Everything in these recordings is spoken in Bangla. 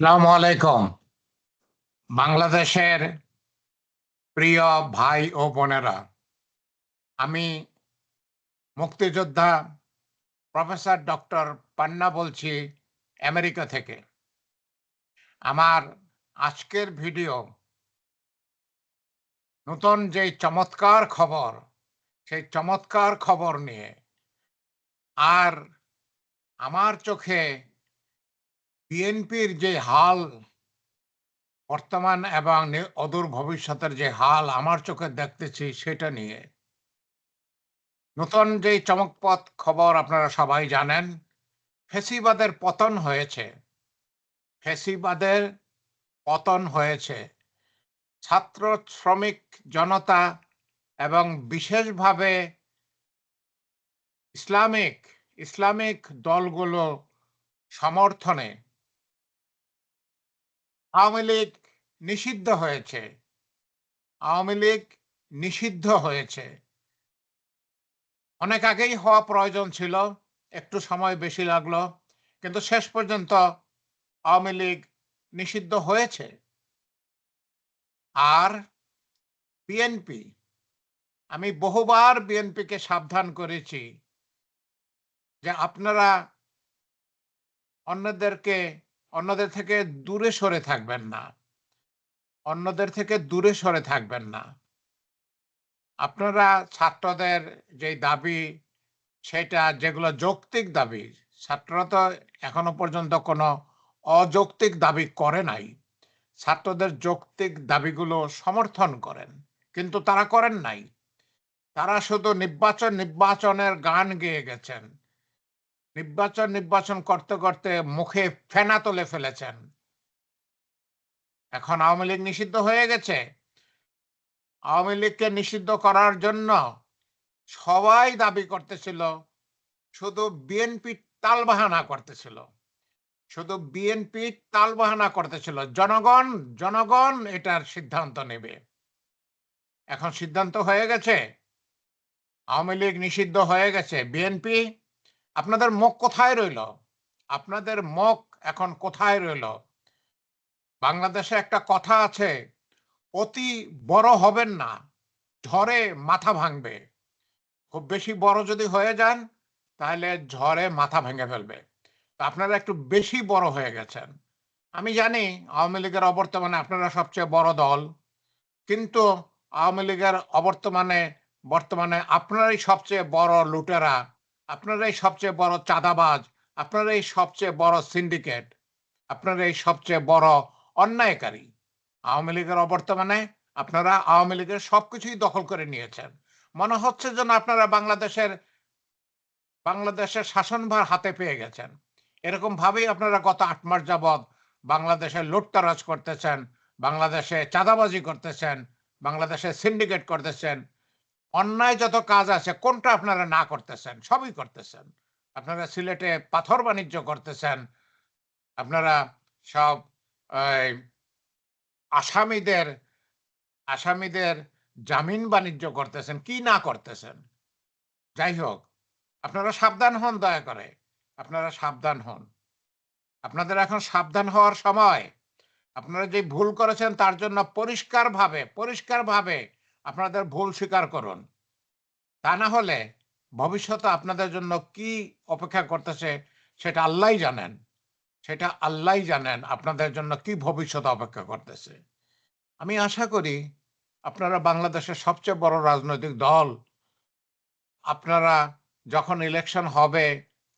আসসালামু আলাইকুম। বাংলাদেশের প্রিয় ভাই ও বোনেরা, আমি মুক্তিযোদ্ধা প্রফেসর ডক্টর পান্না বলছি আমেরিকা থেকে। আমার আজকের ভিডিও নতুন যে চমৎকার খবর, সেই চমৎকার খবর নিয়ে, আর আমার চোখে বিএনপির যে হাল বর্তমান এবং অদূর ভবিষ্যতের যে হাল আমার চোখে দেখতেছি সেটা নিয়ে। নতুন যে চমকপথ খবর আপনারা সবাই জানেন, ফেসিবাদের পতন হয়েছে। ফেসিবাদের পতন হয়েছে। ছাত্র শ্রমিক জনতা এবং বিশেষভাবে ইসলামিক ইসলামিক দলগুলো সমর্থনে আওয়ামী লীগ নিষিদ্ধ হয়েছে। আওয়ামী লীগ নিষিদ্ধ হয়েছে। অনেক আগেই হওয়া প্রয়োজন ছিল, একটু সময় বেশি লাগল, কিন্তু শেষ পর্যন্ত আওয়ামী লীগ নিষিদ্ধ হয়েছে। আর বিএনপি, আমি বহুবার বিএনপিকে সাবধান করেছি যে আপনারা অন্যদেরকে অন্যদের থেকে দূরে সরে থাকবেন না। অন্যদের থেকে দূরে সরে থাকবেন না। আপনারা ছাত্রদের যে দাবি, সেটা যেগুলো যৌক্তিক দাবি, ছাত্ররা তো এখনও পর্যন্ত কোনো অযৌক্তিক দাবি করে নাই। ছাত্রদের যৌক্তিক দাবিগুলো সমর্থন করেন, কিন্তু তারা করেন নাই। তারা শুধু নির্বাচন নির্বাচনের গান গেয়ে গেছেন। নির্বাচন নির্বাচন করতে করতে মুখে ফেনা তুলে ফেলেছেন। এখন আওয়ামী লীগ নিষিদ্ধ হয়ে গেছে। আওয়ামী লীগকে নিষিদ্ধ করার জন্য সবাই দাবি করতেছিল, শুধু বিএনপি তালবাহানা করতেছিল। শুধু বিএনপি তালবাহানা করতেছিল। জনগণ জনগণ এটার সিদ্ধান্ত নেবে। এখন সিদ্ধান্ত হয়ে গেছে। আওয়ামী লীগ নিষিদ্ধ হয়ে গেছে। বিএনপি আপনাদের মুখ কোথায় রইল? আপনাদের মুখ এখন কোথায় রইল? বাংলাদেশে একটা কথা আছে, অতি বড় হবেন না, ঝড়ে মাথা ভাঙবে। খুব বেশি বড় যদি হয়ে যান, তাহলে ঝড়ে মাথা ভেঙে ফেলবে। আপনারা একটু বেশি বড় হয়ে গেছেন। আমি জানি আওয়ামী লীগের অবর্তমানে আপনারা সবচেয়ে বড় দল, কিন্তু আওয়ামী লীগের অবর্তমানে, বর্তমানে আপনারাই সবচেয়ে বড় লুটেরা আপনারাই সবচেয়ে বড় চাঁদাবাজ, আপনারাই সবচেয়ে বড় সিন্ডিকেট, আপনারাই সবচেয়ে বড় অন্যায়কারী। আওয়ামী লীগের অবর্তমানে আপনারা আওয়ামী লীগের সবকিছুই দখল করে নিয়েছেন। মনে হচ্ছে যেন আপনারা বাংলাদেশের বাংলাদেশের শাসনভার হাতে পেয়ে গেছেন। এরকম ভাবেই আপনারা গত আট মাস যাবৎ বাংলাদেশে লুটতারাজ করতেছেন, বাংলাদেশে চাঁদাবাজি করতেছেন, বাংলাদেশে সিন্ডিকেট করতেছেন অন্যায় যত কাজ আছে, কোনটা আপনারা না করতেছেন? সবই করতেছেন। আপনারা সিলেটে পাথর বাণিজ্য করতেছেন। আপনারা সব আসামিদের আসামিদের জামিন বাণিজ্য করতেছেন। কি না করতেছেন? যাই হোক, আপনারা সাবধান হন দয়া করে। আপনারা সাবধান হন। আপনাদের এখন সাবধান হওয়ার সময়। আপনারা যে ভুল করেছেন তার জন্য পরিষ্কারভাবে পরিষ্কারভাবে আপনাদের ভুল স্বীকার করুন। তা না হলে ভবিষ্যতে আপনাদের জন্য কি অপেক্ষা করতেছে সেটা আল্লাহই জানেন। সেটা আল্লাহই জানেন আপনাদের জন্য কি ভবিষ্যৎ অপেক্ষা করতেছে। আমি আশা করি আপনারা বাংলাদেশের সবচেয়ে বড় রাজনৈতিক দল। আপনারা যখন ইলেকশন হবে,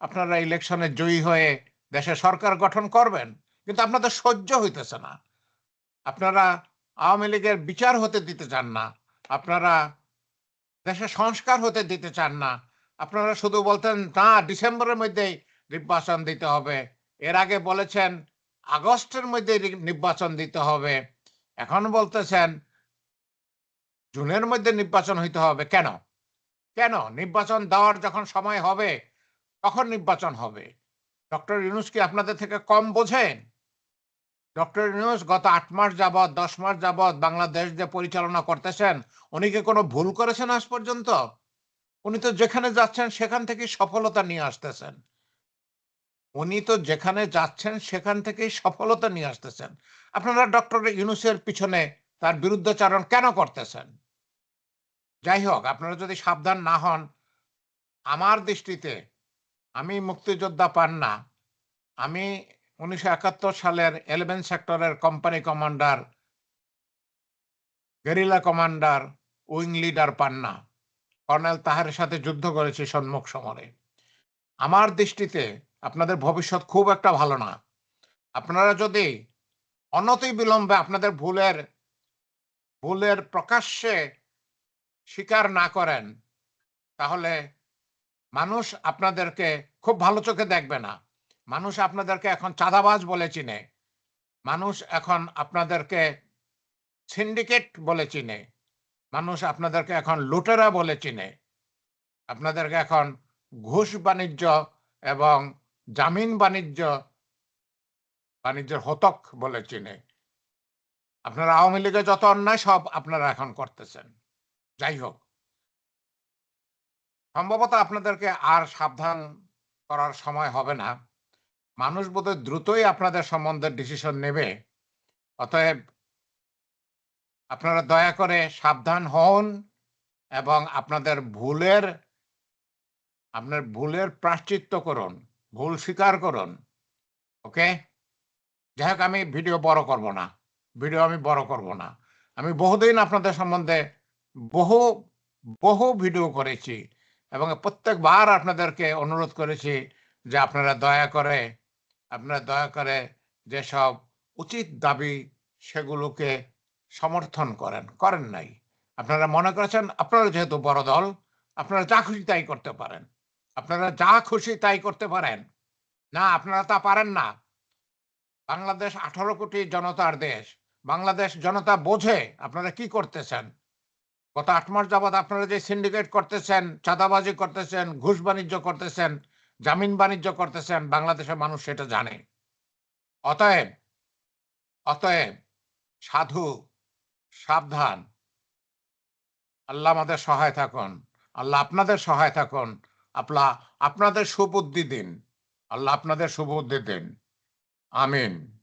আপনারা ইলেকশনে জয়ী হয়ে দেশে সরকার গঠন করবেন, কিন্তু আপনাদের সহ্য হইতেছে না। আপনারা আওয়ামী লীগের বিচার হতে দিতে চান না। আপনারা দেশে সংস্কার হতে দিতে চান না। আপনারা শুধু বলতেন, না, ডিসেম্বরের মধ্যেই নির্বাচন দিতে হবে। এর আগে বলেছেন, আগস্টের মধ্যে নির্বাচন দিতে হবে। এখন বলতেছেন, জুনের মধ্যে নির্বাচন হইতে হবে। কেন? কেন? নির্বাচন দেওয়ার যখন সময় হবে, তখন নির্বাচন হবে। ডক্টর ইউনুস কি আপনাদের থেকে কম বোঝেন? ডক্টর ইউনুস গত আট মাস যাবৎ, দশ মাস যাবৎ বাংলাদেশ যে পরিচালনা করতেছেন, উনি কি কোনো ভুল করেছেন আজ পর্যন্ত? উনি তো যেখানে যাচ্ছেন সেখান থেকে সফলতা নিয়ে আসতেছেন। উনি তো যেখানে যাচ্ছেন সেখান থেকেই সফলতা নিয়ে আসতেছেন। আপনারা ডক্টর ইউনুসের পিছনে তার বিরুদ্ধাচারণ কেন করতেছেন? যাই হোক, আপনারা যদি সাবধান না হন, আমার দৃষ্টিতে আমি মুক্তিযোদ্ধা পান না। আমি উনিশশো একাত্তর সালের এলেভেন সেক্টরের company commander guerrilla commander wing leader Panna. Colonel তাহারের সাথে যুদ্ধ করেছি সম্মুখ সমরে। আমার দৃষ্টিতে আপনাদের ভবিষ্যৎ খুব একটা ভালো না। আপনারা যদি অনতি বিলম্বে আপনাদের ভুলের ভুলের প্রকাশ্যে স্বীকার না করেন, তাহলে মানুষ আপনাদেরকে খুব ভালো চোখে দেখবে না। মানুষ আপনাদেরকে এখন চাঁদাবাজ বলে চিনে। মানুষ এখন আপনাদেরকে সিন্ডিকেট বলে চিনে। মানুষ আপনাদেরকে এখন লুটেরা বলে চিনে। আপনাদেরকে এখন ঘুষ বাণিজ্য এবং জামিন বাণিজ্য, বাণিজ্যের হতক বলে চিনে। আপনারা আওয়ামী লীগের যত অন্যায় সব আপনারা এখন করতেছেন। যাই হোক। সম্ভবত আপনাদেরকে আর সাবধান করার সময় হবে না। মানুষ বোধহয় দ্রুতই আপনাদের সম্বন্ধে ডিসিশন নেবে। অতএব আপনারা দয়া করে সাবধান হন এবং আপনাদের ভুলের, আপনার ভুলের প্রাশ্চিত্য করুন, ভুল স্বীকার করুন, ওকে? যাই হোক, আমি ভিডিও বড় করব না। ভিডিও আমি বড় করব না। আমি বহুদিন আপনাদের সম্বন্ধে বহু বহু ভিডিও করেছি এবং প্রত্যেকবার আপনাদেরকে অনুরোধ করেছি যে আপনারা দয়া করে আপনারা দয়া করে যেসব উচিত দাবি সেগুলোকে সমর্থন করেন করেন নাই। আপনারা মনে করেছেন আপনারা যেহেতু বড় দল, আপনারা যা খুশি তাই করতে পারেন। আপনারা যা খুশি তাই করতে পারেন। না, আপনারা তা পারেন না। বাংলাদেশ আঠারো কোটি জনতার দেশ। বাংলাদেশ জনতা বোঝে আপনারা কি করতেছেন। গত আট মাস যাবৎ আপনারা যে সিন্ডিকেট করতেছেন, চাঁদাবাজি করতেছেন, ঘুষ বাণিজ্য করতেছেন জামিন বাণিজ্য করতেছেন বাংলাদেশের মানুষ সেটা জানে। অতএব অতএব সাধু, সাবধান। আল্লাহ আমাদের সহায় থাকুন। আল্লাহ আপনাদের সহায় থাকুন। আপলা, আপনাদের সুবুদ্ধি দিন। আল্লাহ আপনাদের সুবুদ্ধি দিন। আমিন।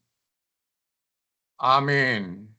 আমিন।